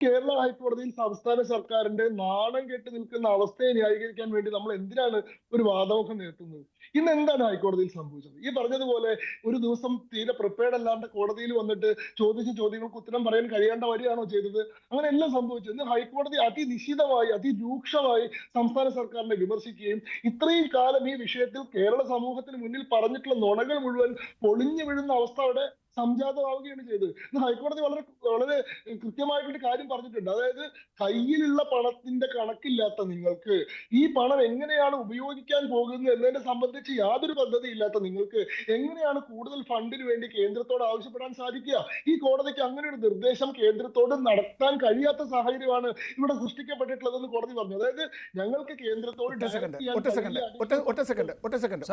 കേരള ഹൈക്കോടതിയിൽ സംസ്ഥാന സർക്കാരിന്റെ നാണം കെട്ട് നിൽക്കുന്ന അവസ്ഥയെ ന്യായീകരിക്കാൻ വേണ്ടി നമ്മൾ എന്തിനാണ് ഒരു വാദമുഖം നിർത്തുന്നത്? ഇന്ന് എന്താണ് ഹൈക്കോടതിയിൽ സംഭവിച്ചത്? ഈ പറഞ്ഞതുപോലെ ഒരു ദിവസം തീരെ പ്രിപ്പയർഡ് അല്ലാണ്ട് കോടതിയിൽ വന്നിട്ട് ചോദിച്ച ചോദ്യങ്ങൾക്ക് ഉത്തരം പറയാൻ കഴിയേണ്ട വരികയാണോ ചെയ്തത്? അങ്ങനെ എല്ലാം സംഭവിച്ചു. ഇന്ന് ഹൈക്കോടതി അതിനിശിതമായി അതിരൂക്ഷമായി സംസ്ഥാന സർക്കാരിനെ വിമർശിക്കുകയും ഇത്രയും കാലം ഈ വിഷയത്തിൽ കേരള സമൂഹത്തിന് മുന്നിൽ പറഞ്ഞിട്ടുള്ള നുണകൾ മുഴുവൻ പൊളിഞ്ഞു വീഴുന്ന അവസ്ഥ അവിടെ സംജാതമാവുകയാണ് ചെയ്തത് ഇന്ന് ഹൈക്കോടതി വളരെ വളരെ കൃത്യമായിട്ടൊരു കാര്യം പറഞ്ഞിട്ടുണ്ട് അതായത് കയ്യിലുള്ള പണത്തിന്റെ കണക്കില്ലാത്ത നിങ്ങൾക്ക് ഈ പണം എങ്ങനെയാണ് ഉപയോഗിക്കാൻ പോകുന്നത് എന്നതിനെ സംബന്ധിച്ച് യാതൊരു പദ്ധതി ഇല്ലാത്ത നിങ്ങൾക്ക് എങ്ങനെയാണ് കൂടുതൽ ഫണ്ടിന് വേണ്ടി കേന്ദ്രത്തോട് ആവശ്യപ്പെടാൻ സാധിക്കുക ഈ കോടതിക്ക് അങ്ങനെ ഒരു നിർദ്ദേശം കേന്ദ്രത്തോട് നടത്താൻ കഴിയാത്ത സാഹചര്യമാണ് ഇവിടെ സൃഷ്ടിക്കപ്പെട്ടിട്ടുള്ളതെന്ന് കോടതി പറഞ്ഞു അതായത് ഞങ്ങൾക്ക് കേന്ദ്രത്തോട് ഒറ്റ സെക്കൻഡ് ഒറ്റ സെക്കൻഡ്. ഒറ്റ ഒറ്റ സെക്കൻഡ് ഒറ്റ സെക്കൻഡ്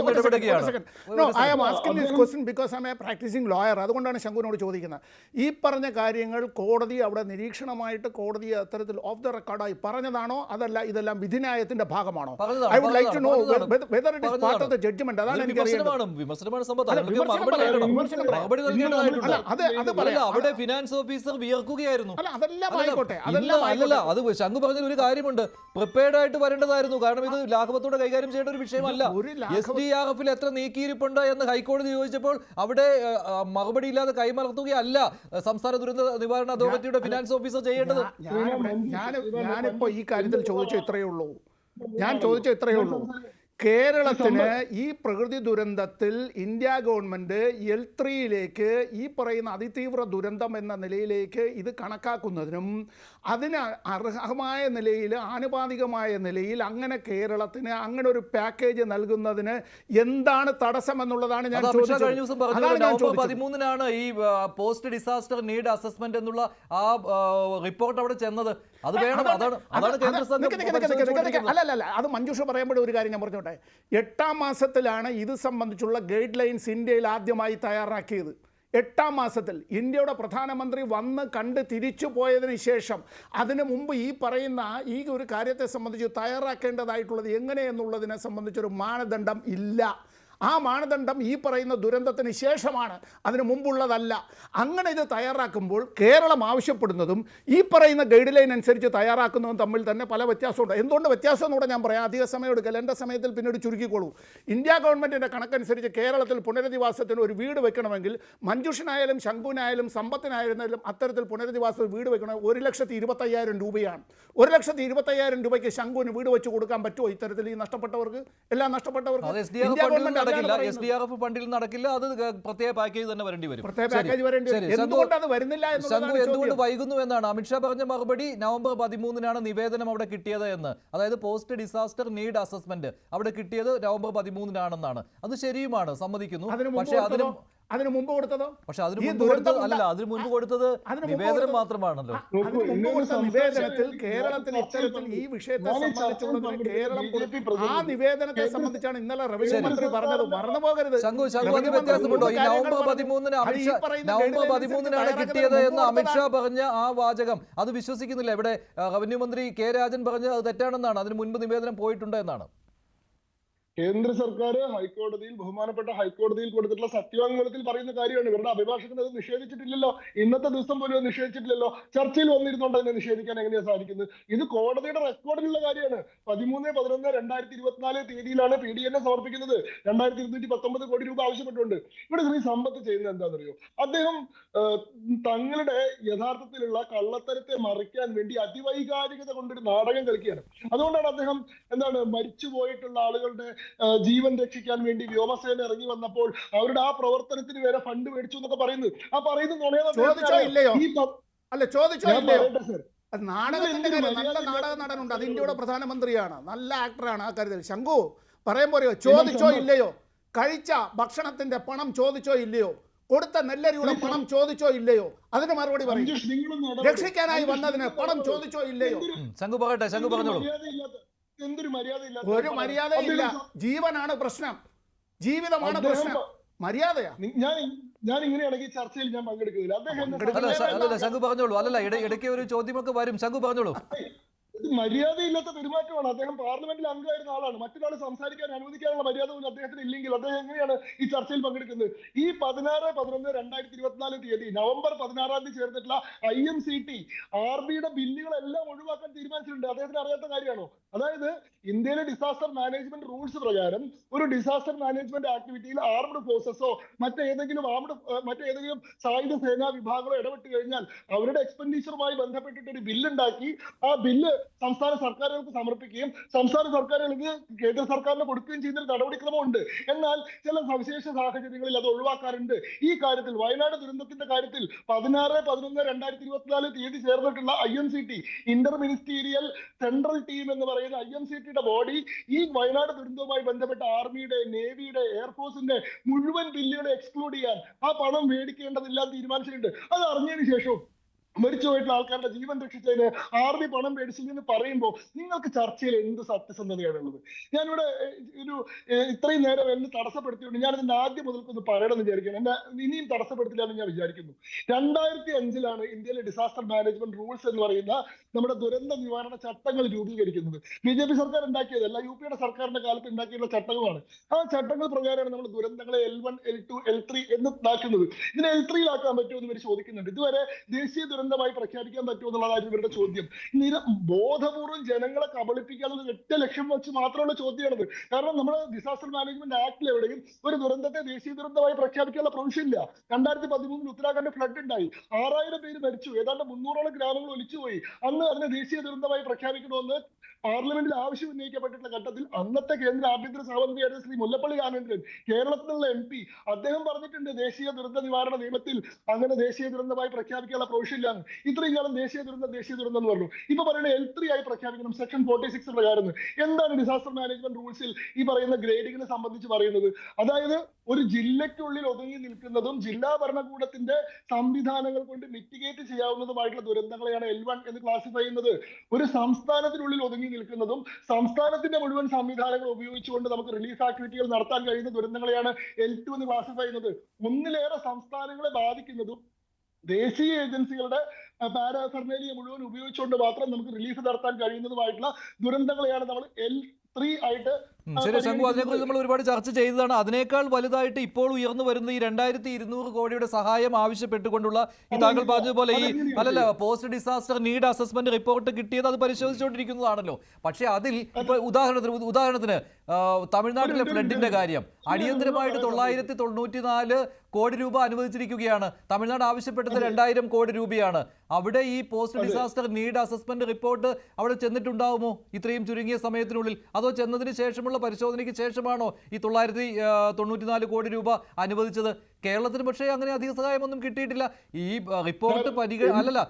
ഒറ്റ second I am. Asking this question because I'm a practising lawyer അതുകൊണ്ടാണ് ശങ്കുവിനോട് ചോദിക്കുന്നത്. ഈ പറഞ്ഞ കാര്യങ്ങൾ കോടതി അവിടെ നിരീക്ഷണമായിട്ട് കോടതി അത്തരത്തിൽ ഓഫ് ദ റെക്കോർഡായി പറഞ്ഞതാണോ? അതല്ല ഇതെല്ലാം വിധിനായത്തിന്റെ ഭാഗമാണോ? I would like to know whether it is part of the judgment അതാണ് എനിക്ക് അവിടെ ഫിനാൻസ് ഓഫീസർ വിയർക്കുകയായിരുന്നു. അത് ശംഖു പറഞ്ഞ ഒരു കാര്യമുണ്ട്. പ്രിപ്പയർഡ് ആയിട്ട് വരേണ്ടതായിരുന്നു. കാരണം ഇത് ലാഘവത്തോടെ കൈകാര്യം ചെയ്യേണ്ട ഒരു വിഷയമല്ല. എസ് ഡി ആർ എഫിൽ എത്ര നീക്കിയിരിപ്പുണ്ട് എന്ന് ഹൈക്കോടതി ചോദിച്ചപ്പോൾ അവിടെ ആ, മറുപടി ഇല്ലാതെ കൈമലർത്തുകയല്ല സംസ്ഥാന ദുരന്ത നിവാരണ അതോറിറ്റിയുടെ ഫിനാൻസ് ഓഫീസർ ചെയ്യേണ്ടത്. ഞാൻ- ഞാൻ ഞാനിപ്പോ ഈ കാര്യത്തിൽ ചോദിച്ചു ഇത്രയേ ഉള്ളൂ. ഞാൻ ചോദിച്ചു ഇത്രയേ ഉള്ളൂ. കേരളത്തിന് ഈ പ്രകൃതി ദുരന്തത്തിൽ ഇന്ത്യ ഗവൺമെന്റ് എൽ ത്രീയിലേക്ക് ഈ പറയുന്ന അതിതീവ്ര ദുരന്തം എന്ന നിലയിലേക്ക് ഇത് കണക്കാക്കുന്നതിനും അതിന് അർഹമായ നിലയിൽ ആനുപാതികമായ നിലയിൽ അങ്ങനെ കേരളത്തിന് അങ്ങനെ ഒരു പാക്കേജ് നൽകുന്നതിന് എന്താണ് തടസ്സം എന്നുള്ളതാണ് ഞാൻ ചോദിച്ചത്. പതിമൂന്നിനാണ് ഈ പോസ്റ്റ് ഡിസാസ്റ്റർ നീഡ് അസസ്മെന്റ് എന്നുള്ള ആ റിപ്പോർട്ട് അവിടെ ചെന്നത്. അത് വേണം അതാണ്- കേന്ദ്ര. സംഘം അല്ല അല്ല അത് മഞ്ജുഷ പറയുമ്പോൾ ഒരു കാര്യം ഞാൻ പറഞ്ഞോട്ടെ. എട്ടാം മാസത്തിലാണ് ഇത് സംബന്ധിച്ചുള്ള ഗൈഡ് ലൈൻസ് ഇന്ത്യയിൽ ആദ്യമായി തയ്യാറാക്കിയത്. എട്ടാം മാസത്തിൽ ഇന്ത്യയുടെ പ്രധാനമന്ത്രി വന്ന് കണ്ട് തിരിച്ചു പോയതിന് ശേഷം അതിനു മുമ്പ് ഈ പറയുന്ന ഈ ഒരു കാര്യത്തെ സംബന്ധിച്ച് തയ്യാറാക്കേണ്ടതായിട്ടുള്ളത് എങ്ങനെയെന്നുള്ളതിനെ സംബന്ധിച്ചൊരു മാനദണ്ഡം ഇല്ല. ആ മാനദണ്ഡം ഈ പറയുന്ന ദുരന്തത്തിന് ശേഷമാണ്. അതിന് മുമ്പുള്ളതല്ല. അങ്ങനെ ഇത് തയ്യാറാക്കുമ്പോൾ കേരളം ആവശ്യപ്പെടുന്നതും ഈ പറയുന്ന ഗൈഡ് ലൈൻ അനുസരിച്ച് തയ്യാറാക്കുന്നതും തമ്മിൽ തന്നെ പല വ്യത്യാസമുണ്ട്. എന്തുകൊണ്ട് വ്യത്യാസം എന്നുകൂടെ ഞാൻ പറയാം. അധിക സമയം എടുക്കൽ എന്റെ സമയത്തിൽ പിന്നീട് ചുരുക്കിക്കോളൂ. ഇന്ത്യ ഗവൺമെന്റിന്റെ കണക്കനുസരിച്ച് കേരളത്തിൽ പുനരധിവാസത്തിന് ഒരു വീട് വെക്കണമെങ്കിൽ മഞ്ജുഷനായാലും ശംഖുവിനായാലും സമ്പത്തിനായിരുന്നാലും അത്തരത്തിൽ പുനരധിവാസ വീട് വെക്കണം ഒരു ലക്ഷത്തി ഇരുപത്തയ്യായിരം രൂപയാണ്. ഒരു ലക്ഷത്തി ഇരുപത്തയ്യായിരം രൂപയ്ക്ക് ശംഖുവിന് വീട് വെച്ച് കൊടുക്കാൻ പറ്റുമോ ഇത്തരത്തിൽ ഈ നഷ്ടപ്പെട്ടവർക്ക്? എല്ലാം നഷ്ടപ്പെട്ടവർക്ക്? ഇന്ത്യ ഗവൺമെന്റ് നടക്കില്ല. എസ് ഡി ആർ എഫ് ഫണ്ടിൽ നടക്കില്ല. അത് പ്രത്യേക പാക്കേജ് തന്നെ വരേണ്ടി വരും. എന്തുകൊണ്ട് വൈകുന്നു എന്നാണ്? അമിത്ഷാ പറഞ്ഞ മറുപടി നവംബർ പതിമൂന്നിനാണ് നിവേദനം അവിടെ കിട്ടിയത് എന്ന്. അതായത് പോസ്റ്റ് ഡിസാസ്റ്റർ നീഡ് അസസ്മെന്റ് അവിടെ കിട്ടിയത് നവംബർ പതിമൂന്നിനാണെന്നാണ്. അത് ശരിയുമാണ്. സമ്മതിക്കുന്നു. പക്ഷേ അതിന് അതിന് മുമ്പ് കൊടുത്തതോ? പക്ഷെ അതിന് മുമ്പ് കൊടുത്തത് അല്ല അതിന് മുമ്പ് കൊടുത്തത് അതിന് നിവേദനം മാത്രമാണല്ലോ. അതിനു അതിന് മുമ്പ് കൊടുത്ത നിവേദനത്തിൽ കേരളത്തിൽ ഇത്തരത്തിൽ ഈ വിഷയത്തെ സംബന്ധിച്ചുള്ള കേരളം ആ നിവേദനത്തെ സംബന്ധിച്ചാണ് ഇന്നലെ റവന്യൂ മന്ത്രി പറഞ്ഞത്. മറന്നുപോകരുത്. അതിന് മന്ത്രി വ്യത്യാസമുണ്ടോ? ഈ നവംബർ. പതിമൂന്നിന് അമിത്ഷാ നവംബർ പതിമൂന്നിനാണ് കിട്ടിയത് എന്ന് അമിത്ഷാ പറഞ്ഞ ആ വാചകം. അത് വിശ്വസിക്കുന്നില്ല. ഇവിടെ റവന്യൂ മന്ത്രി കെ രാജൻ പറഞ്ഞത് അത് തെറ്റാണെന്നാണ്. അതിന് മുൻപ് നിവേദനം പോയിട്ടുണ്ട് എന്നാണ്. കേന്ദ്ര സർക്കാർ ഹൈക്കോടതിയിൽ ബഹുമാനപ്പെട്ട ഹൈക്കോടതിയിൽ കൊടുത്തിട്ടുള്ള സത്യവാങ്മൂലത്തിൽ പറയുന്ന കാര്യമാണ്. ഇവരുടെ അഭിഭാഷകൻ അത് നിഷേധിച്ചിട്ടില്ലല്ലോ. ഇന്നത്തെ ദിവസം പോലും നിഷേധിച്ചിട്ടില്ലല്ലോ. ചർച്ചയിൽ വന്നിരുന്നുകൊണ്ട് അതിനെ നിഷേധിക്കാൻ എങ്ങനെയാ സാധിക്കുന്നത്? ഇത് കോടതിയുടെ റെക്കോർഡിലുള്ള കാര്യമാണ്. പതിമൂന്ന് പതിനൊന്ന് രണ്ടായിരത്തി ഇരുപത്തിനാല് തീയതിയിലാണ് പി ഡി എന്നെ സമർപ്പിക്കുന്നത്. രണ്ടായിരത്തി ഇരുന്നൂറ്റി പത്തൊമ്പത് കോടി രൂപ ആവശ്യപ്പെട്ടിട്ടുണ്ട്. ഇവിടെ ശ്രീ സമ്പത്ത് ചെയ്യുന്നത് എന്താണെന്നറിയോ? അദ്ദേഹം തങ്ങളുടെ യഥാർത്ഥത്തിലുള്ള കള്ളത്തരത്തെ മറിക്കാൻ വേണ്ടി അതിവൈകാരികത കൊണ്ടൊരു നാടകം കളിക്കുകയാണ്. അതുകൊണ്ടാണ് അദ്ദേഹം എന്താണ് മരിച്ചുപോയിട്ടുള്ള ആളുകളുടെ ആ, ജീവൻ രക്ഷിക്കാൻ വേണ്ടി വ്യോമസേന ഇറങ്ങി വന്നപ്പോൾ അവരുടെ ആ പ്രവർത്തനത്തിന് വരെ ഫണ്ട് മേടിച്ചു എന്നൊക്കെ പറയുന്നത് ആ പറയുന്നത് അല്ല ചോദിച്ചോ നാടകത്തിന്റെ കാര്യം നല്ല നാടക നടനുണ്ട്. അത് കൂടെ ഇന്ത്യയുടെ പ്രധാനമന്ത്രിയാണ്. നല്ല ആക്ടറാണ് ആ കരുതൽ. ശംഖു പറയാൻ പോരെയോ ചോദിച്ചോ ഇല്ലയോ? കഴിച്ച ഭക്ഷണത്തിന്റെ പണം ചോദിച്ചോ ഇല്ലയോ? കൊടുത്ത നെല്ലരിയുടെ പണം ചോദിച്ചോ ഇല്ലയോ? അതിന് മറുപടി പറയും. രക്ഷിക്കാനായി വന്നതിന് പണം ചോദിച്ചോ ഇല്ലയോ? ശങ്കു പറയട്ടെ ശങ്കു പറഞ്ഞോളൂ. എന്തൊരു മര്യാദയില്ല ഒരു. മര്യാദയില്ല. ജീവനാണ് പ്രശ്നം. ജീവിതമാണ് പ്രശ്നം. മര്യാദയാ. ഞാൻ ഞാൻ ഇങ്ങനെയാണെങ്കിൽ ചർച്ചയിൽ ഞാൻ പങ്കെടുക്കുന്നില്ല. അദ്ദേഹം ശംഖു പറഞ്ഞോളൂ. അല്ലല്ല ഇട ഇടയ്ക്ക് ഒരു ചോദ്യമൊക്കെ വരും. ശംഖു പറഞ്ഞോളൂ. ഇത് മര്യാദയില്ലാത്ത പെരുമാറ്റമാണ്. അദ്ദേഹം പാർലമെന്റിൽ അംഗമായിരുന്ന ആളാണ്. മറ്റൊരാൾ സംസാരിക്കാൻ അനുവദിക്കാനുള്ള മര്യാദ പോലും അദ്ദേഹത്തിന് ഇല്ലെങ്കിൽ അദ്ദേഹം എങ്ങനെയാണ് ഈ ചർച്ചയിൽ പങ്കെടുക്കുന്നത്? ഈ പതിനാറ് പതിനൊന്ന് രണ്ടായിരത്തി ഇരുപത്തിനാല് തീയതി നവംബർ പതിനാറാം തീയതി ചേർന്നിട്ടുള്ള I M C T R ബിയുടെ ബില്ലുകളെല്ലാം ഒഴിവാക്കാൻ തീരുമാനിച്ചിട്ടുണ്ട്. അദ്ദേഹത്തിന് അറിയാത്ത കാര്യമാണോ? അതായത് ഇന്ത്യയിലെ ഡിസാസ്റ്റർ മാനേജ്മെന്റ് റൂൾസ് പ്രകാരം ഒരു ഡിസാസ്റ്റർ മാനേജ്മെന്റ് ആക്ടിവിറ്റിയിൽ ആർമഡ് ഫോഴ്സസോ മറ്റേതെങ്കിലും ആർമഡ് മറ്റേതെങ്കിലും സായുധ സേനാ വിഭാഗങ്ങളോ ഇടപെട്ട് കഴിഞ്ഞാൽ അവരുടെ എക്സ്പെൻഡിച്ചറുമായി ബന്ധപ്പെട്ടിട്ട് ഒരു ബില്ലുണ്ടാക്കി ആ ബില്ല് സംസ്ഥാന സർക്കാരുകൾക്ക് സമർപ്പിക്കുകയും സംസ്ഥാന സർക്കാരുകൾക്ക് കേന്ദ്ര സർക്കാരിന് കൊടുക്കുകയും ചെയ്യുന്ന ഒരു നടപടിക്രമമുണ്ട്. എന്നാൽ ചില സവിശേഷ സാഹചര്യങ്ങളിൽ അത് ഒഴിവാക്കാറുണ്ട്. ഈ കാര്യത്തിൽ വയനാട് ദുരന്തത്തിന്റെ കാര്യത്തിൽ പതിനാറ് പതിനൊന്ന് രണ്ടായിരത്തി ഇരുപത്തിനാല് തീയതി ചേർന്നിട്ടുള്ള I M C T inter ministerial central team എന്ന് പറയുന്ന ഐ എം സി ടിയുടെ ബോഡി ഈ വയനാട് ദുരന്തവുമായി ബന്ധപ്പെട്ട ആർമിയുടെ നേവിയുടെ എയർഫോഴ്സിന്റെ മുഴുവൻ ബില്ലുകളെ എക്സ്ക്ലൂഡ് ചെയ്യാൻ ആ പണം മേടിക്കേണ്ടതില്ലാന്ന് തീരുമാനിച്ചിട്ടുണ്ട്. അത് അറിഞ്ഞതിന് ശേഷവും മരിച്ചുപോയിട്ടുള്ള ആൾക്കാരുടെ ജീവൻ രക്ഷിച്ചതിന് ആർഡി പണം മേടിച്ചില്ലെന്ന് പറയുമ്പോൾ നിങ്ങൾക്ക് ചർച്ചയിൽ എന്ത് സത്യസന്ധതയാണുള്ളത്? ഞാനിവിടെ ഒരു ഇത്രയും നേരം എന്നെ തടസ്സപ്പെടുത്തിയുണ്ട് ഞാൻ ഇതിന്റെ ആദ്യം മുതൽക്കൊന്ന് പറയണമെന്ന് വിചാരിക്കുന്നു. എന്നെ ഇനിയും തടസ്സപ്പെടുത്തില്ല എന്ന് ഞാൻ വിചാരിക്കുന്നു. രണ്ടായിരത്തി അഞ്ചിലാണ് ഇന്ത്യയിലെ ഡിസാസ്റ്റർ മാനേജ്മെന്റ് റൂൾസ് എന്ന് പറയുന്ന നമ്മുടെ ദുരന്ത നിവാരണ ചട്ടങ്ങൾ രൂപീകരിക്കുന്നത്. ബി ജെ പി സർക്കാർ ഉണ്ടാക്കിയതല്ല യു പിയുടെ സർക്കാരിന്റെ കാലത്ത് ഉണ്ടാക്കിയിട്ടുള്ള ചട്ടങ്ങളാണ്. ആ ചട്ടങ്ങൾ പ്രകാരമാണ് നമ്മൾ ദുരന്തങ്ങളെ L one L two L three എന്ന് ഇതാക്കുന്നത് ഇതിനെ എൽ ത്രീയിലാക്കാൻ പറ്റുമോ എന്ന് ഇവർ ചോദിക്കുന്നുണ്ട്. ഇതുവരെ ദേശീയ ദുരന്തമായി പ്രഖ്യാപിക്കാൻ പറ്റുമോ എന്നുള്ളതായിരുന്നു ഇവരുടെ ചോദ്യം. നിര ബോധപൂർവം ജനങ്ങളെ കബളിപ്പിക്കാനുള്ള ഒറ്റ ലക്ഷ്യം വെച്ച് മാത്രമുള്ള ചോദ്യമാണത്. കാരണം നമ്മുടെ ഡിസാസ്റ്റർ മാനേജ്മെന്റ് ആക്ടിൽ എവിടെയും ഒരു ദുരന്തത്തെ ദേശീയ ദുരന്തമായി പ്രഖ്യാപിക്കാനുള്ള പ്രൊവിഷൻ ഇല്ല. രണ്ടായിരത്തി പതിമൂന്നിൽ ഉത്തരാഖണ്ഡ് ഫ്ലഡ് ഉണ്ടായി. ആറായിരം പേര് മരിച്ചു. ഏതാണ്ട് മുന്നൂറോളം ഗ്രാമങ്ങൾ ഒലിച്ചുപോയി. അന്ന് അതിനെ ദേശീയ ദുരന്തമായി പ്രഖ്യാപിക്കണമെന്ന് പാർലമെന്റിൽ ആവശ്യം ഉന്നയിക്കപ്പെട്ടിട്ടുള്ള ഘട്ടത്തിൽ അന്നത്തെ കേന്ദ്ര ആഭ്യന്തര സഹമന്ത്രിയായിരുന്ന ശ്രീ മുല്ലപ്പള്ളി രാമചന്ദ്രൻ കേരളത്തിലുള്ള എം പി അദ്ദേഹം പറഞ്ഞിട്ടുണ്ട് ദേശീയ ദുരന്ത നിവാരണ നിയമത്തിൽ അങ്ങനെ ദേശീയ ദുരന്തമായി പ്രഖ്യാപിക്കാനുള്ള പ്രൊവിഷൻ ഇല്ലാന്ന് ഇത്രയും കാലം ദേശീയ ദുരന്തം ദേശീയ ദുരന്തം എന്ന് പറഞ്ഞു. ഇപ്പൊ പറയുന്നത് എൽ ത്രീ ആയി പ്രഖ്യാപിക്കണം സെക്ഷൻ ഫോർട്ടി സിക്സ് പ്രകാരം എന്താണ് ഡിസാസ്റ്റർ മാനേജ്മെന്റ് റൂൾസിൽ ഈ പറയുന്ന ഗ്രേഡിങ്ങിനെ സംബന്ധിച്ച് പറയുന്നത്? അതായത് ഒരു ജില്ലയ്ക്കുള്ളിൽ ഒതുങ്ങി നിൽക്കുന്നതും ജില്ലാ ഭരണകൂടത്തിന്റെ സംവിധാനങ്ങൾ കൊണ്ട് മിറ്റിഗേറ്റ് ചെയ്യാവുന്നതുമായിട്ടുള്ള ദുരന്തങ്ങളെയാണ് എൽ വൺ എന്ന് ക്ലാസിഫൈ ചെയ്യുന്നത്. ഒരു സംസ്ഥാനത്തിനുള്ളിൽ ഒതുങ്ങി നിൽക്കുന്നതും സംസ്ഥാനത്തിന്റെ മുഴുവൻ സംവിധാനങ്ങൾ ഉപയോഗിച്ചുകൊണ്ട് നമുക്ക് റിലീഫ് ആക്ടിവിറ്റികൾ നടത്താൻ കഴിയുന്ന ദുരന്തങ്ങളെയാണ് എൽ ടു എന്ന് ക്ലാസിഫൈ ചെയ്യുന്നത്. ഒന്നിലേറെ സംസ്ഥാനങ്ങളെ ബാധിക്കുന്നതും ദേശീയ ഏജൻസികളുടെ പാരാഫെർമേലിയ മുഴുവൻ ഉപയോഗിച്ചുകൊണ്ട് മാത്രം നമുക്ക് റിലീഫ് നടത്താൻ കഴിയുന്നതുമായിട്ടുള്ള ദുരന്തങ്ങളെയാണ് നമ്മൾ എൽ ത്രീ ആയിട്ട് ശരി ശംഖു അതിനെക്കുറിച്ച് നമ്മൾ ഒരുപാട് ചർച്ച ചെയ്തതാണ്. അതിനേക്കാൾ വലുതായിട്ട് ഇപ്പോൾ ഉയർന്നു വരുന്ന ഈ രണ്ടായിരത്തി ഇരുന്നൂറ് കോടിയുടെ സഹായം ആവശ്യപ്പെട്ടുകൊണ്ടുള്ള ഈ താങ്കൾ പറഞ്ഞതുപോലെ ഈ അല്ലല്ല post disaster need assessment report കിട്ടിയത് അത് പരിശോധിച്ചുകൊണ്ടിരിക്കുന്നതാണല്ലോ. പക്ഷേ അതിൽ ഇപ്പൊ ഉദാഹരണത്തിന് ഉദാഹരണത്തിന് തമിഴ്നാട്ടിലെ ഫ്ലഡിന്റെ കാര്യം. അടിയന്തരമായിട്ട് തൊള്ളായിരത്തി തൊണ്ണൂറ്റി നാല് കോടി രൂപ അനുവദിച്ചിരിക്കുകയാണ്. തമിഴ്നാട് ആവശ്യപ്പെട്ടത് രണ്ടായിരം കോടി രൂപയാണ്. അവിടെ ഈ post disaster need assessment report അവിടെ ചെന്നിട്ടുണ്ടാവുമോ? ഇത്രയും ചുരുങ്ങിയ സമയത്തിനുള്ളിൽ. അതോ ചെന്നതിന് ശേഷമുള്ള പരിശോധനയ്ക്ക് ശേഷമാണോ ഈ തൊള്ളായിരത്തി തൊണ്ണൂറ്റിനാല് കോടി രൂപ അനുവദിച്ചത്? കേരളത്തിന് പക്ഷേ അങ്ങനെ അധിക സഹായമൊന്നും കിട്ടിയിട്ടില്ല. ഈ റിപ്പോർട്ട് പരിഗ അല്ലല്ല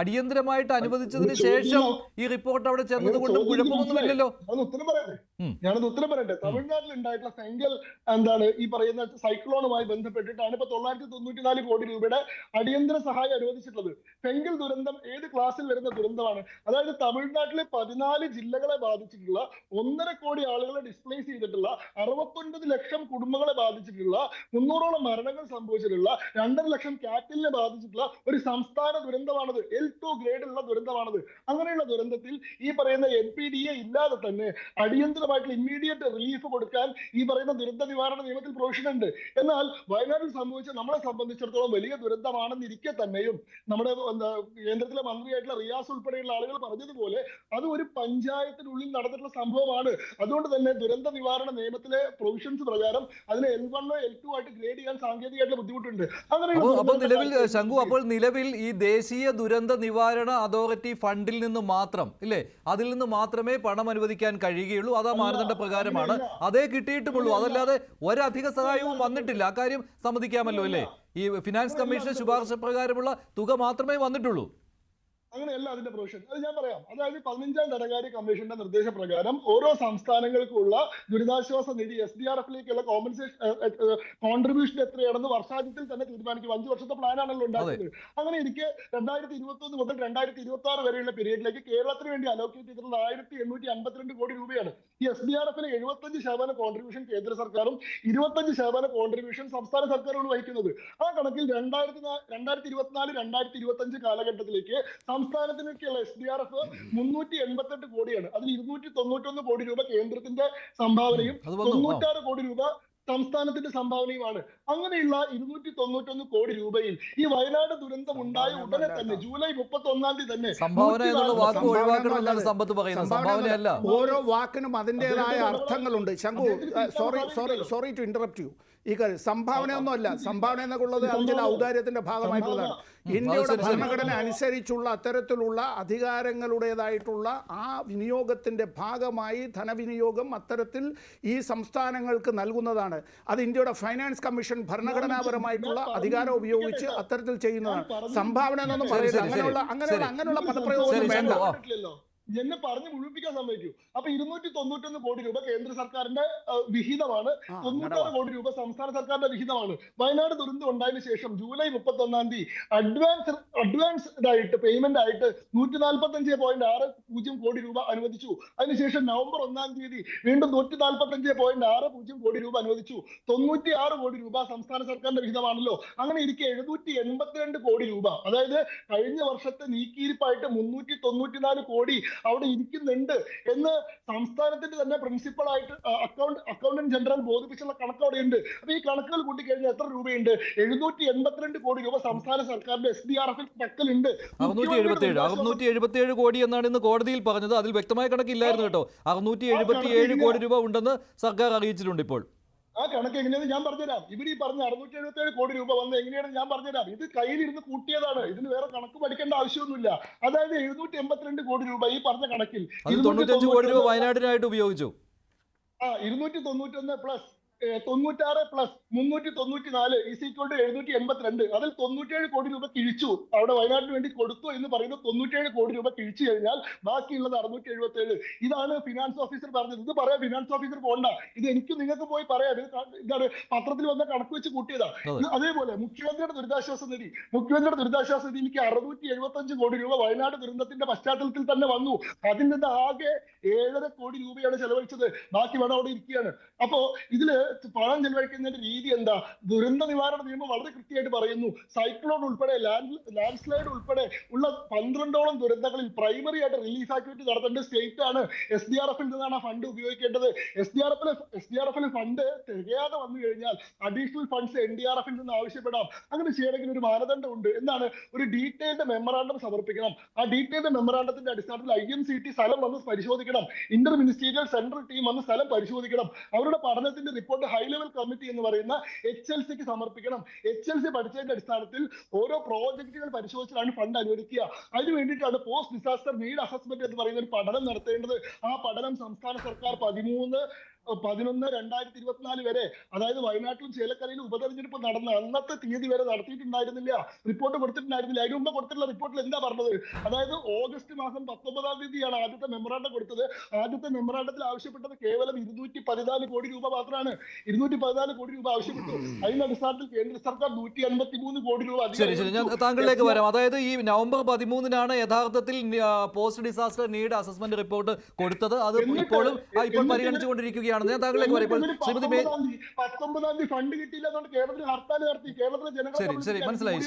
അടിയന്തരമായിട്ട് അനുവദിച്ചതിന് ശേഷം ഈ റിപ്പോർട്ട് അവിടെ ചെന്നതുകൊണ്ടും കുഴപ്പമൊന്നുമില്ലല്ലോ. ഉത്തരം പറയട്ടെ. ഞാനത് ഉത്തരം പറയട്ടെ? തമിഴ്നാട്ടിൽ ഉണ്ടായിട്ടുള്ള സെങ്കൽ എന്താണ് ഈ പറയുന്ന സൈക്ലോണുമായി ബന്ധപ്പെട്ടിട്ടാണ് ഇപ്പൊ തൊള്ളായിരത്തി തൊണ്ണൂറ്റി നാല് കോടി രൂപയുടെ അടിയന്തര സഹായം അനുവദിച്ചിട്ടുള്ളത്. സെങ്കൽ ദുരന്തം ഏത് ക്ലാസ്സിൽ വരുന്ന ദുരന്തമാണ്? അതായത് തമിഴ്നാട്ടിലെ പതിനാല് ജില്ലകളെ ബാധിച്ചിട്ടുള്ള ഒന്നര കോടി ആളുകളെ ഡിസ്പ്ലേസ് ചെയ്തിട്ടുള്ള അറുപത്തൊൻപത് ലക്ഷം കുടുംബങ്ങളെ ബാധിച്ചിട്ടുള്ള മുന്നൂറോളം മരണങ്ങൾ സംഭവിച്ചിട്ടുള്ള രണ്ടര ലക്ഷം കാറ്റലിനെ ബാധിച്ചിട്ടുള്ള ഒരു സംസ്ഥാന ദുരന്തമാണത്. L two ഗ്രേഡുള്ള ദുരന്തമാണത്. അങ്ങനെയുള്ള ദുരന്തത്തിൽ ഈ പറയുന്ന എൻ പി ഡി എ ഇല്ലാതെ തന്നെ അടിയന്തരമായിട്ടുള്ള ഇമ്മീഡിയറ്റ് റിലീഫ് കൊടുക്കാൻ ഈ പറയുന്ന ദുരന്ത നിവാരണ നിയമത്തിൽ പ്രൊവിഷൻ ഉണ്ട് എന്നാൽ വയനാട്ടിൽ സംഭവിച്ച നമ്മളെ സംബന്ധിച്ചിടത്തോളം വലിയ ദുരന്തമാണെന്നിരിക്കെ തന്നെയും നമ്മുടെ കേന്ദ്രത്തിലെ മന്ത്രിയായിട്ടുള്ള റിയാസ് ഉൾപ്പെടെയുള്ള ആളുകൾ പറഞ്ഞതുപോലെ അത് ഒരു പഞ്ചായത്തിനുള്ളിൽ നടന്നിട്ടുള്ള സംഭവമാണ്. അതുകൊണ്ട് തന്നെ ദുരന്ത നിവാരണ നിയമത്തിലെ പ്രൊവിഷൻസ് പ്രകാരം അതിനെ എൽ വണ്ണോ എൽ ടു ആയിട്ട് ഗ്രേഡ് ചെയ്യാൻ സാങ്കേതികമായിട്ടുള്ള ബുദ്ധിമുട്ടുണ്ട്. അപ്പോൾ നിലവിൽ ശംഖു അപ്പോൾ നിലവിൽ ഈ ദേശീയ ദുരന്ത നിവാരണ അതോറിറ്റി ഫണ്ടിൽ നിന്ന് മാത്രം ഇല്ലേ? അതിൽ നിന്ന് മാത്രമേ പണം അനുവദിക്കാൻ കഴിയുകയുള്ളൂ. അതാ ആ മാനദണ്ഡ പ്രകാരമാണ്. അതേ കിട്ടിയിട്ടുമുള്ളൂ. അതല്ലാതെ ഒരധിക സഹായവും വന്നിട്ടില്ല. അക്കാര്യം സമ്മതിക്കാമല്ലോ അല്ലേ ഈ ഫിനാൻസ് കമ്മീഷൻ ശുപാർശ പ്രകാരമുള്ള തുക മാത്രമേ വന്നിട്ടുള്ളൂ. അങ്ങനെയല്ല അതിന്റെ പ്രൊവിഷൻ അത് ഞാൻ പറയാം. അതായത് പതിനഞ്ചാം ധനകാര്യ കമ്മീഷന്റെ നിർദ്ദേശപ്രകാരം ഓരോ സംസ്ഥാനങ്ങൾക്കുള്ള ദുരിതാശ്വാസ നിധി എസ് ഡി ആർ എഫിലേക്കുള്ള കോമ്പൻസേഷൻ കോൺട്രിബ്യൂഷൻ എത്രയാണെന്ന് വർഷാന്ത്യത്തിൽ തന്നെ തീരുമാനിക്കും. അഞ്ചു വർഷത്തെ പ്ലാനാണല്ലോ ഉണ്ടാക്കുന്നത്. അങ്ങനെ ഇരിക്കെ രണ്ടായിരത്തി ഇരുപത്തി ഒന്ന് മുതൽ രണ്ടായിരത്തി ഇരുപത്തി ആറ് വരെയുള്ള പീരീഡിലേക്ക് കേരളത്തിന് വേണ്ടി അലോക്കേറ്റ് ചെയ്തിട്ടുള്ളത് ആയിരത്തി എണ്ണൂറ്റി അമ്പത്തിരണ്ട് കോടി രൂപയാണ്. ഈ എസ് ഡി ആർ എഫിന് എഴുപത്തഞ്ച് ശതമാനം കോൺട്രിബ്യൂഷൻ കേന്ദ്ര സർക്കാരും ഇരുപത്തഞ്ച് ശതമാനം കോൺട്രിബ്യൂഷൻ സംസ്ഥാന സർക്കാരുമാണ് വഹിക്കുന്നത്. ആ കണക്കിൽ രണ്ടായിരത്തി രണ്ടായിരത്തി ഇരുപത്തിനാല് രണ്ടായിരത്തി ഇരുപത്തി അഞ്ച് കാലഘട്ടത്തിലേക്ക് സംസ്ഥാനത്തിനൊക്കെയുള്ള എസ് ഡി ആർ എഫ് മുന്നൂറ്റി എൺപത്തെട്ട് കോടിയാണ് അതിൽ ഇരുന്നൂറ്റി തൊണ്ണൂറ്റൊന്ന് കോടി രൂപ കേന്ദ്രത്തിന്റെ സംഭാവനയും. തൊണ്ണൂറ്റാറ് കോടി രൂപ സംസ്ഥാനത്തിന്റെ സംഭാവനയുമാണ്. അങ്ങനെയുള്ള ഇരുന്നൂറ്റി തൊണ്ണൂറ്റൊന്ന് കോടി രൂപയിൽ ഈ വയനാട് ദുരന്തം ഉണ്ടായ ഉടനെ തന്നെ ജൂലൈ മുപ്പത്തി ഒന്നാം തീയതി തന്നെ സംഭാവന ഓരോ വാക്കിനും അതിന്റെതായ അർത്ഥങ്ങളുണ്ട്. Shanku sorry sorry sorry to interrupt you ഈ കാര്യം സംഭാവനയൊന്നുമല്ല സംഭാവന. എന്നൊക്കെ ഉള്ളത് അത് ചില ഔദാര്യത്തിന്റെ ഭാഗമായിട്ടുള്ളതാണ്. ഇന്ത്യയുടെ. ഭരണഘടന അനുസരിച്ചുള്ള അത്തരത്തിലുള്ള അധികാരങ്ങളുടേതായിട്ടുള്ള ആ വിനിയോഗത്തിന്റെ ഭാഗമായി ധനവിനിയോഗം അത്തരത്തിൽ ഈ സംസ്ഥാനങ്ങൾക്ക് നൽകുന്നതാണ്. അത് ഇന്ത്യയുടെ ഫൈനാൻസ് കമ്മീഷൻ ഭരണഘടനാപരമായിട്ടുള്ള അധികാരം ഉപയോഗിച്ച് അത്തരത്തിൽ ചെയ്യുന്നതാണ്. സംഭാവന എന്നൊന്നും പറയുന്നത് അങ്ങനെയുള്ള അങ്ങനെയുള്ള അങ്ങനെയുള്ള പദപ്രയോഗം വേണ്ട. ശംഭു. ആ. പറഞ്ഞിട്ടില്ലല്ലോ. എന്നെ പറഞ്ഞു മുഴുമിപ്പിക്കാൻ സമ്മതിക്കൂ. അപ്പൊ ഇരുന്നൂറ്റി തൊണ്ണൂറ്റൊന്ന് കോടി രൂപ കേന്ദ്ര സർക്കാരിന്റെ വിഹിതമാണ്. തൊണ്ണൂറ്റാറ് കോടി രൂപ സംസ്ഥാന സർക്കാരിന്റെ വിഹിതമാണ്. വയനാട് ദുരന്തം ഉണ്ടായതിനു ശേഷം ജൂലൈ മുപ്പത്തി ഒന്നാം തീയതി അഡ്വാൻസ് അഡ്വാൻസ്ഡ് ആയിട്ട് പേയ്മെന്റ് ആയിട്ട് നൂറ്റി നാൽപ്പത്തി അഞ്ച് പോയിന്റ് ആറ് പൂജ്യം കോടി രൂപ അനുവദിച്ചു. അതിനുശേഷം നവംബർ ഒന്നാം തീയതി വീണ്ടും നൂറ്റി നാൽപ്പത്തി അഞ്ച് പോയിന്റ് ആറ് പൂജ്യം കോടി രൂപ അനുവദിച്ചു. തൊണ്ണൂറ്റി ആറ് കോടി രൂപ സംസ്ഥാന സർക്കാരിന്റെ വിഹിതമാണല്ലോ. അങ്ങനെ ഇരിക്കെ എഴുന്നൂറ്റി എൺപത്തിരണ്ട് കോടി രൂപ. അതായത് കഴിഞ്ഞ വർഷത്തെ നീക്കിയിരിപ്പായിട്ട് മുന്നൂറ്റി തൊണ്ണൂറ്റിനാല് കോടി അവിടെ ഇരിക്കുന്നുണ്ട് എന്ന് സംസ്ഥാനത്തിന്റെ തന്നെ പ്രിൻസിപ്പൾ ആയിട്ട് അക്കൗണ്ട് അക്കൗണ്ടന്റ് ജനറൽ ബോധിപ്പിച്ചുള്ള കണക്ക് അവിടെ ഉണ്ട് അപ്പൊ ഈ കണക്കുകൾ കൂട്ടിക്കഴിഞ്ഞാൽ എത്ര രൂപയുണ്ട് എഴുന്നൂറ്റി എൺപത്തിരണ്ട് കോടി രൂപ സംസ്ഥാന സർക്കാരിന്റെ എസ് ഡി ആർ എഫിൽ പക്കലുണ്ട് അറുന്നൂറ്റി എഴുപത്തി ഏഴ് അറുന്നൂറ്റി എഴുപത്തി ഏഴ് കോടി എന്നാണ് ഇന്ന് കോടതിയിൽ പറഞ്ഞത് അതിൽ വ്യക്തമായ കണക്കില്ലായിരുന്നു കേട്ടോ അറുന്നൂറ്റി എഴുപത്തി ഏഴ് കോടി രൂപ ഉണ്ടെന്ന് സർക്കാർ അറിയിച്ചിട്ടുണ്ട് ഇപ്പോൾ ആ കണക്ക് എങ്ങനെയാണ് ഞാൻ പറഞ്ഞുതരാം. ഇവർ ഈ പറഞ്ഞ അറുന്നൂറ്റി എഴുപത്തി ഏഴ് കോടി രൂപ വന്ന് എങ്ങനെയാണെന്ന് ഞാൻ പറഞ്ഞുതരാം. ഇത് കയ്യിലിരുന്ന് കൂട്ടിയതാണ്. ഇതിന് വേറെ കണക്ക് പഠിക്കേണ്ട ആവശ്യമൊന്നുമില്ല. അതായത് എഴുന്നൂറ്റി എൺപത്തിരണ്ട് കോടി രൂപ ഈ പറഞ്ഞ കണക്കിൽ കോടി രൂപ വയനാടിനായിട്ട് ഉപയോഗിച്ചു. ആ ഇരുന്നൂറ്റി തൊണ്ണൂറ്റൊന്ന് പ്ലസ് തൊണ്ണൂറ്റാറ് പ്ലസ് മുന്നൂറ്റി തൊണ്ണൂറ്റി നാല് ഈസ് ഈക്വൽ ടു എഴുന്നൂറ്റി എൺപത്തിരണ്ട് അതിൽ തൊണ്ണൂറ്റേഴ് കോടി രൂപ കിഴിച്ചു. അവിടെ വയനാട്ടിന് വേണ്ടി കൊടുത്തു എന്ന് പറയുന്നത് തൊണ്ണൂറ്റേഴ് കോടി രൂപ കിഴിച്ചു കഴിഞ്ഞാൽ ബാക്കിയുള്ളത് അറുന്നൂറ്റി എഴുപത്തി ഏഴ് ഇതാണ് ഫിനാൻസ് ഓഫീസർ പറഞ്ഞത്. ഇത് പറയാം ഫിനാൻസ് ഓഫീസർ പോകണ്ട ഇത് എനിക്ക് നിങ്ങൾക്ക് പോയി പറയാം. ഇതാണ് പത്രത്തിൽ വന്ന കണക്ക് വെച്ച് കൂട്ടിയതാ. അതേപോലെ മുഖ്യമന്ത്രിയുടെ ദുരിതാശ്വാസ നിധി. മുഖ്യമന്ത്രിയുടെ ദുരിതാശ്വാസ നിധിക്ക് അറുന്നൂറ്റി എഴുപത്തി അഞ്ച് കോടി രൂപ വയനാട് ദുരന്തത്തിന്റെ പശ്ചാത്തലത്തിൽ തന്നെ വന്നു. അതിൽ നിന്ന് ആകെ ഏഴര കോടി രൂപയാണ് ചെലവഴിച്ചത്. ബാക്കി വേണം അവിടെ ഇരിക്കുകയാണ്. അപ്പോ ഇതിൽ പണം ചെലവഴിക്കുന്നതിന്റെ രീതി എന്താ? ദുരന്ത നിവാരണ നിയമം വളരെ കൃത്യമായിട്ട് പറയുന്നു. സൈക്ലോൺ ഉൾപ്പെടെ ലാൻഡ് ലാൻഡ് സ്ലൈഡ് ഉൾപ്പെടെ ഉള്ള പന്ത്രണ്ടോളം ദുരന്തങ്ങളിൽ പ്രൈമറി ആയിട്ട് റിലീഫ് ആക്ടിവിറ്റി നടത്തേണ്ട സ്റ്റേറ്റ് ആണ്. എസ് ഡി ആർ എഫിൽ നിന്നാണ് ആ ഫണ്ട് ഉപയോഗിക്കേണ്ടത്. എസ് ഡി ആർ എഫിൽ എസ് ഡി ആർ ഫണ്ട് തികയാതെ വന്നു കഴിഞ്ഞാൽ additional funds N D R എഫിൽ നിന്ന് ആവശ്യപ്പെടാം. അങ്ങനെ ചെയ്യണമെങ്കിൽ ഒരു മാനദണ്ഡം ഉണ്ട്. എന്താണ്? ഒരു ഡീറ്റെയിൽഡ് മെമ്മറാണ്ടം സമർപ്പിക്കണം. ആ ഡീറ്റെയിൽഡ് മെമ്മറാണ്ടത്തിന്റെ അടിസ്ഥാനത്തിൽ ഐ എം സി ടി സ്ഥലം വന്ന് പരിശോധിക്കണം. ഇന്റർ മിനിസ്റ്റീരിയൽ സെൻട്രൽ ടീം വന്ന് സ്ഥലം പരിശോധിക്കണം. അവരുടെ പഠനത്തിന്റെ റിപ്പോർട്ട് ഹൈ ലെവൽ കമ്മിറ്റി എന്ന് പറയുന്ന എച്ച് എൽ സിക്ക് സമർപ്പിക്കണം. എച്ച് എൽ സി പഠിച്ചതിന്റെ അടിസ്ഥാനത്തിൽ ഓരോ പ്രോജക്റ്റുകൾ പരിശോധിച്ചിട്ടാണ് ഫണ്ട് അനുവദിക്കുക. അതിന് വേണ്ടിയിട്ടാണ് പോസ്റ്റ് ഡിസാസ്റ്റർ നീഡ് അസസ്മെന്റ് എന്ന് പറയുന്ന ഒരു പഠനം നടത്തേണ്ടത്. ആ പഠനം സംസ്ഥാന സർക്കാർ പതിമൂന്ന് പതിനൊന്ന് രണ്ടായിരത്തി ഇരുപത്തിനാല് വരെ അതായത് വയനാട്ടിലും ചേലക്കരയിലും ഉപതെരഞ്ഞെടുപ്പ് നടന്ന അന്നത്തെ തീയതി വരെ നടത്തിയിട്ടുണ്ടായിരുന്നില്ല. റിപ്പോർട്ട് കൊടുത്തിട്ടുണ്ടായിരുന്നില്ല. അതിന് മുമ്പ് കൊടുത്തിട്ടുള്ള റിപ്പോർട്ടിൽ എന്താ പറഞ്ഞത്? അതായത് ഓഗസ്റ്റ് മാസം പത്തൊമ്പതാം തീയതിയാണ് ആദ്യത്തെ മെമ്മറാണ്ടം കൊടുത്തത്. ആദ്യത്തെ മെമ്മറാണ്ടത്തിൽ ആവശ്യപ്പെട്ടത് കേവലം ഇരുന്നൂറ്റി പതിനാല് കോടി രൂപ മാത്രമാണ്. ഇരുന്നൂറ്റി പതിനാല് കോടി രൂപ ആവശ്യപ്പെട്ടു. അതിന്റെ അടിസ്ഥാനത്തിൽ കേന്ദ്ര സർക്കാർ നൂറ്റി അൻപത്തി മൂന്ന് കോടി രൂപ ശരി ശരി. ഞാൻ താങ്കളിലേക്ക് വരാം. അതായത് ഈ നവംബർ പതിമൂന്നിനാണ് യഥാർത്ഥത്തിൽ post disaster need assessment report കൊടുത്തത്. അത് ഇപ്പോഴും ഇപ്പോൾ എന്നിട്ട് പരിഗണിച്ചുകൊണ്ടിരിക്കുകയാണ് ഞാൻ താങ്കളിലേക്ക് പറയുമ്പോൾ ശ്രീമതി ശരി ശരി മനസ്സിലായി.